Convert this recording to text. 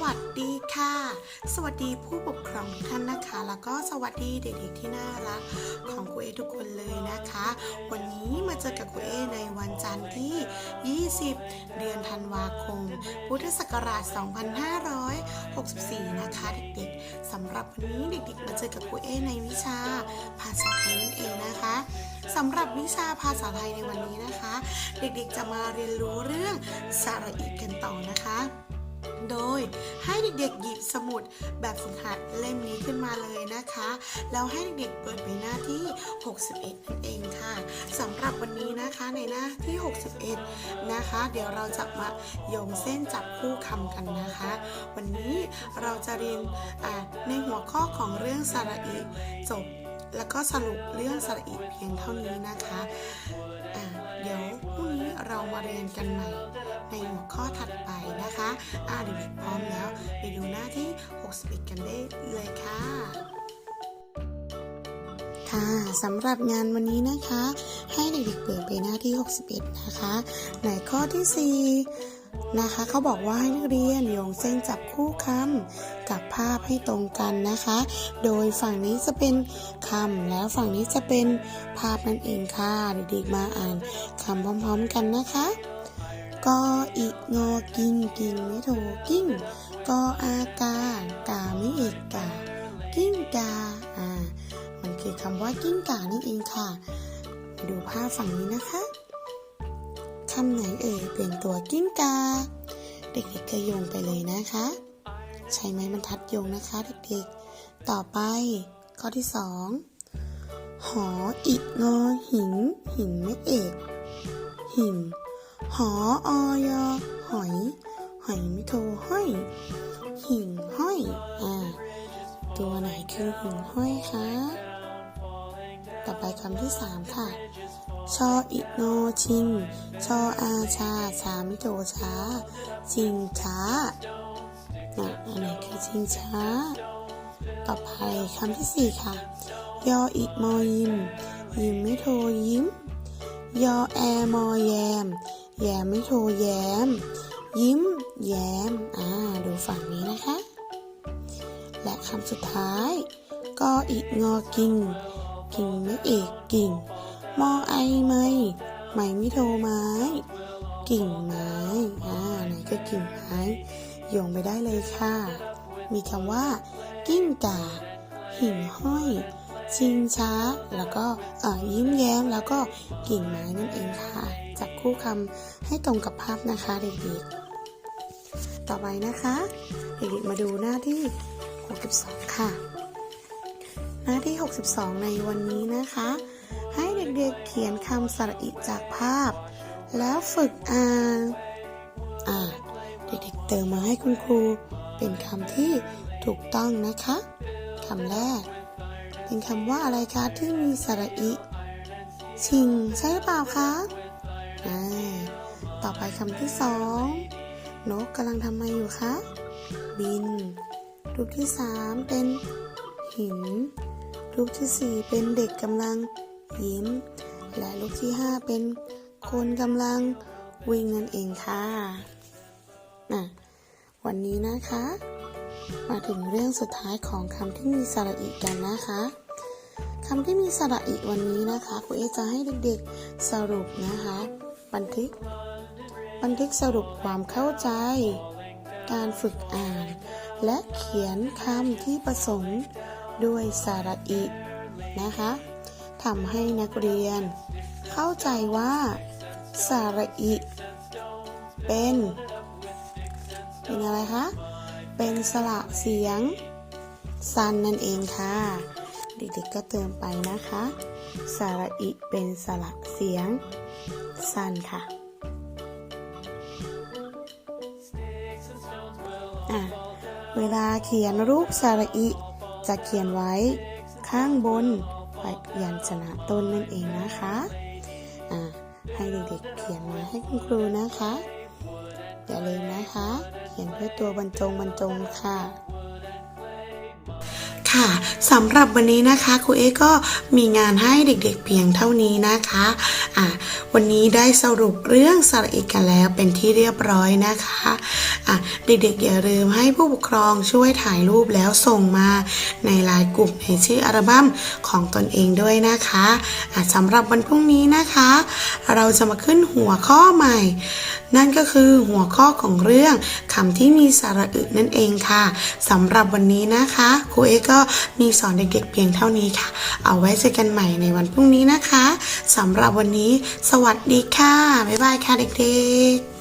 สวัสดีค่ะ สวัสดีผู้ปกครองทุกท่านนะคะ แล้วก็สวัสดีเด็กๆที่น่ารักของครูเอทุกคนเลยนะคะ วันนี้มาเจอกับครูเอในวันจันทร์ที่ 20 เดือนธันวาคม พุทธศักราช 2564 นะคะ เด็กๆสำหรับวันนี้เด็กๆ มาเจอกับครูเอในวิชาภาษาไทยนั่นเองนะคะสำหรับวิชาภาษาไทยในวันนี้นะคะ เด็กๆจะมาเรียนรู้เรื่องสระอีกันต่อนะคะ โดยให้เด็กๆหยิบสมุดแบบฝึกหัดเล่มนี้ขึ้นมาเลยนะคะ แล้วให้เด็กๆเปิดไปหน้าที่ 61 นั่นเองค่ะสำหรับวันนี้นะคะในหน้าที่ 61 นะคะ เดี๋ยวเราจะมาโยงเส้นจับคู่คำกันนะคะ วันนี้เราจะเรียนในหัวข้อของเรื่องสระอีจบ แล้วก็สรุปเรื่องสระอีเพียงเท่านี้นะคะอ่าเดี๋ยวพรุ่งนี้เรามาเรียนกันใหม่ ในหัวข้อถัดไปนะคะอ่าเด็กๆพร้อมแล้ว ไปดูหน้าที่ 61 กันได้เลยค่ะค่ะสำหรับงานวันนี้นะคะ ให้เด็กๆเปิดไปหน้าที่ 61 นะคะในข้อที่ 4 นะคะเขาบอกว่าให้นักเรียนโยงเส้นจับคู่คำกับภาพให้ตรงกันนะคะ โดยฝั่งนี้จะเป็นคำแล้วฝั่งนี้จะเป็นภาพนั่นเองค่ะเด็กๆมาอ่านคำพร้อมๆกันนะคะ กออีงอกิงกิงไม่โทกิ้งกออากากาไม่เอกกากิ้งกาอ่ามันคือคำว่ากิ้งกานี่เองค่ะ ดูภาพฝั่งนี้นะคะคำไหนเอ่ยเป็นตัวกิ้งกา เด็กๆก็โยงไปเลยนะคะ ใช้ไม้บรรทัดโยงนะคะเด็กๆ ต่อไปข้อที่สองหออีกงอหิงหิงไม่เอกหิงห ออยอหอย หอยไม่โทห้อย หิ่งห้อยอ่าตัวไหนคือหิ่งห้อยคะต่อไปคำที่สามค่ะ ชออิโนชิง ชออาชา ชามิโตช้าชิงช้าอะอันไหนคือชิงช้า ต่อไปคำที่สี่ค่ะ ยออิมอยิม ยิมไม่โทยิ้ม ยอแอมอแยม แยมไม่โทแยมยิ้ม แย้ม อ่า ดูฝั่งนี้นะคะ และคำสุดท้าย ก็อีกงอกิ่ง กิ่งไม่เอกกิ่ง มอไอไม่ ไม่ไม่โทไม้ กิ่งไม้ อ่า ไหนก็กิ่งไม้โยงไปได้เลยค่ะ มีคำว่า กิ้งก่า หิ่งห้อย ชิงช้า แล้วก็เอ่อยิ้มแย้ม แล้วก็กิ่งไม้นั่นเองค่ะ จับคู่คำให้ตรงกับภาพนะคะเด็กๆ ต่อไปนะคะเด็กๆมาดูหน้าที่ 62 ค่ะ หน้าที่ 62 ในวันนี้นะคะ ให้เด็กๆเขียนคำสระอิจากภาพ แล้วฝึกอ่านอ่าเด็กๆเติมมาให้คุณครูเป็นคำที่ถูกต้องนะคะคำแรก เป็นคำว่าอะไรคะที่มีสระอิชิงใช่หรือเปล่าคะ ต่อไปคำที่สองนกกำลังทำอะไรอยู่คะ บิน รูปที่สามเป็นหิน รูปที่สี่เป็นเด็กกำลังยิ้ม และรูปที่ห้าเป็นคนกำลังวิ่งนั่นเองค่ะน่ะวันนี้นะคะ มาถึงเรื่องสุดท้ายของคำที่มีสระอิกันนะคะคำที่มีสระอิวันนี้นะคะครูเอจะให้เด็กๆสรุปนะคะ บันทึก บันทึกสรุปความเข้าใจ การฝึกอ่าน และเขียนคำที่ผสมด้วยสาระอินะคะทำให้นักเรียน เข้าใจว่า สาระอิ เป็น เป็นอะไรคะ เป็นสระเสียง สันนั่นเองค่ะ เด็กๆก็เติมไปนะคะ สาระอิเป็นสระเสียง สันค่ะอะเวลาเขียนรูปสระอิ จะเขียนไว้ข้างบนพยัญชนะต้นนั่นเองนะคะอะให้เด็กๆเขียนมาให้คุณครูนะคะ อย่าลืมนะคะ เขียนเพื่อตัวบรรจงบรรจงค่ะ ค่ะสำหรับวันนี้นะคะครูเอก็มีงานให้เด็กๆเพียงเท่านี้นะคะอะวันนี้ได้สรุปเรื่องสระอีกันแล้วเป็นที่เรียบร้อยนะคะอะเด็กๆอย่าลืมให้ผู้ปกครองช่วยถ่ายรูปแล้วส่งมาในไลน์กลุ่มในชื่ออัลบั้มของตนเองด้วยนะคะอะสำหรับวันพรุ่งนี้นะคะ เราจะมาขึ้นหัวข้อใหม่ นั่นก็คือหัวข้อของเรื่องคำที่มีสระอึนั่นเองค่ะสำหรับวันนี้นะคะครูเอก็มีสอนเด็กๆเพียงเท่านี้ค่ะ เอาไว้เจอกันใหม่ในวันพรุ่งนี้นะคะสำหรับวันนี้ สวัสดีค่ะ บ๊ายบายค่ะเด็กๆ